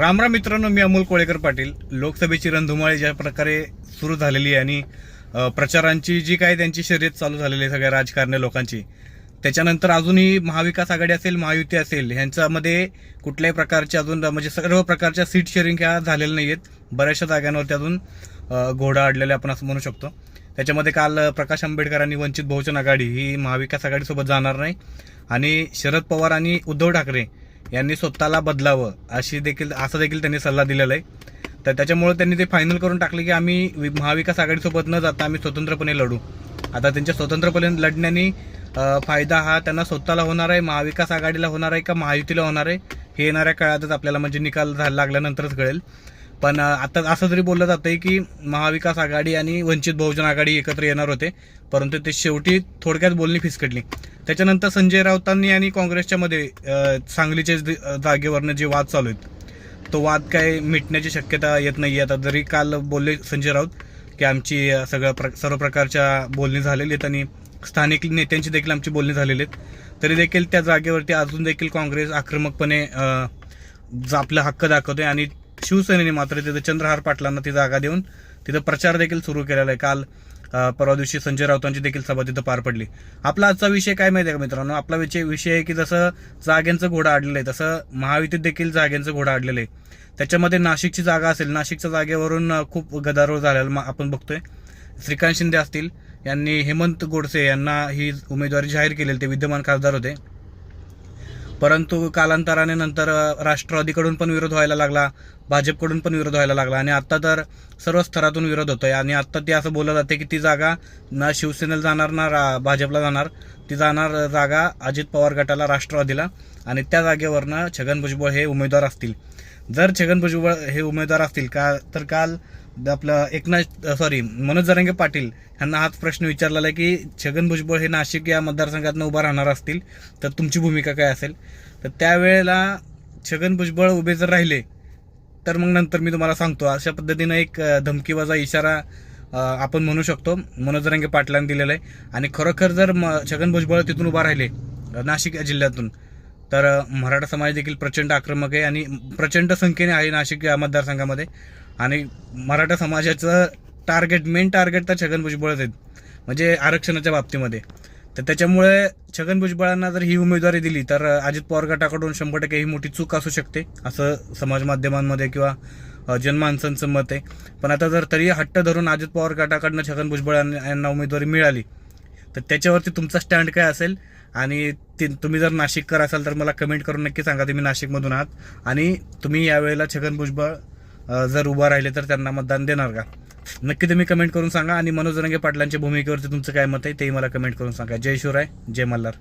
रामराम मित्रांनो मी अमोल कोळेकर पाटील. लोकसभेची रणधुमाळी ज्या प्रकारे सुरू झालेली आहे आणि प्रचारांची जी काय त्यांची शर्यत चालू झालेली आहे सगळ्या राजकारणी लोकांची त्याच्यानंतर अजूनही महाविकास आघाडी असेल महायुती असेल ह्यांच्यामध्ये कुठल्याही प्रकारचे अजून म्हणजे सर्व प्रकारच्या सीट शेअरिंग ह्या झालेल्या नाही आहेत बऱ्याचशा जागांवरती अजून घोडा अडलेले आपण असं म्हणू शकतो. त्याच्यामध्ये काल प्रकाश आंबेडकरांनी वंचित बहुजन आघाडी ही महाविकास आघाडीसोबत जाणार नाही. आणि शरद पवार आणि उद्धव ठाकरे यांनी स्वतःला बदलावं अशी देखील असं देखील त्यांनी सल्ला दिलेला आहे. तर त्याच्यामुळे त्यांनी ते फायनल करून टाकले की आम्ही वि- महाविकास आघाडीसोबत न जाता आम्ही स्वतंत्रपणे लढू. आता त्यांच्या स्वतंत्रपणे लढण्याने फायदा हा त्यांना स्वतःला होणार आहे महाविकास आघाडीला होणार आहे का महायुतीला होणार आहे हे येणाऱ्या काळातच आपल्याला म्हणजे निकाल झाला लागल्यानंतरच कळेल. पण आता असं जरी बोललं जातंय की महाविकास आघाडी आणि वंचित बहुजन आघाडी एकत्र येणार होते परंतु ते शेवटी थोडक्यात बोलणी फिसकटली त्याच्यानंतर संजय राऊतांनी आणि काँग्रेसच्या मध्ये सांगलीच्या जागेवरनं जे वाद चालू आहेत तो वाद काय मिटण्याची शक्यता येत नाही आता जरी काल बोलले संजय राऊत की आमची सगळ्या प्र सर्व प्रकारच्या बोलणी झालेली आहेत आणि स्थानिक नेत्यांची देखील आमची बोलणी झालेली आहेत तरी देखील त्या जागेवरती अजून देखील काँग्रेस आक्रमकपणे अ, आपला हक्क दाखवतोय आणि शिवसेनेने मात्र तिथं चंद्रहार पाटलांना ती जागा देऊन तिथं प्रचार देखील सुरू केलेला आहे. काल परवा दिवशी संजय राऊतांची देखील सभा तिथं पार पडली. आपला आजचा विषय काय माहिती आहे का मित्रांनो? आपला विषय विषय आहे की जसं जाग्यांचं घोडा अडलेलं आहे तसं महायुतीत देखील जाग्यांचं घोडा अडलेलं आहे. त्याच्यामध्ये नाशिकची जागा असेल नाशिकच्या जागेवरून खूप गदारोळ झालेला आपण बघतोय. श्रीकांत शिंदे असतील यांनी हेमंत गोडसे यांना ही उमेदवारी जाहीर केलेली ते विद्यमान खासदार होते. परंतु कालांतराने नंतर राष्ट्रवादीकडून पण विरोध व्हायला लागला भाजपकडून पण विरोध व्हायला लागला आणि आत्ता तर सर्व स्तरातून विरोध होतोय. आणि आत्ता ते असं बोललं जाते की ती जागा ना शिवसेनेला जाणार ना रा- भाजपला जाणार. ती जाणार जागा अजित पवार गटाला राष्ट्रवादीला. आणि त्या जागेवरनं छगन भुजबळ हे उमेदवार असतील. जर छगन भुजबळ हे उमेदवार असतील का तर काल आपलं एकनाथ सॉरी मनोज जरांगे पाटील यांना हाच प्रश्न विचारलेला आहे की छगन भुजबळ हे नाशिक या मतदारसंघातनं उभा राहणार असतील तर तुमची भूमिका काय असेल? तर त्यावेळेला छगन भुजबळ उभे जर राहिले तर मग नंतर मी तुम्हाला सांगतो. अशा पद्धतीनं एक धमकीवाजा इशारा आपण म्हणू शकतो. मनोज रंगे पाटलांनी दिलेला आहे. आणि खरोखर जर म छगन भुजबळ तिथून उभा राहिले नाशिक या जिल्ह्यातून तर मराठा समाज देखील प्रचंड आक्रमक आहे आणि प्रचंड संख्येने आहे नाशिक या मतदारसंघामध्ये. आणि मराठा समाजाचं टार्गेट मेन टार्गेट तर छगन भुजबळच आहेत म्हणजे आरक्षणाच्या बाबतीमध्ये. तर त्याच्यामुळे छगन भुजबळांना जर ही उमेदवारी दिली तर अजित पवार गटाकडून शंभर टक्के ही मोठी चूक असू शकते असं समाज माध्यमांमध्ये किंवा जनमानसांचं मत आहे. पण आता जर तरी हट्ट धरून अजित पवार गटाकडनं छगन भुजबळ यांना उमेदवारी मिळाली तर त्याच्यावरती तुमचा स्टँड काय असेल? आणि तुम्ही जर नाशिककर असाल तर मला कमेंट करून नक्की सांगा. तुम्ही नाशिकमधून आहात. आणि तुम्ही यावेळेला छगन भुजबळ जर उभा राहिले तर त्यांना मतदान देणार का? नक्की तुम्ही कमेंट करून सांगा. आणि मनोज रंगे पाटलांच्या भूमिकेवरती तुमचं काय मत आहे तेही मला कमेंट करून सांगा. जय शिवराय जय मल्हार.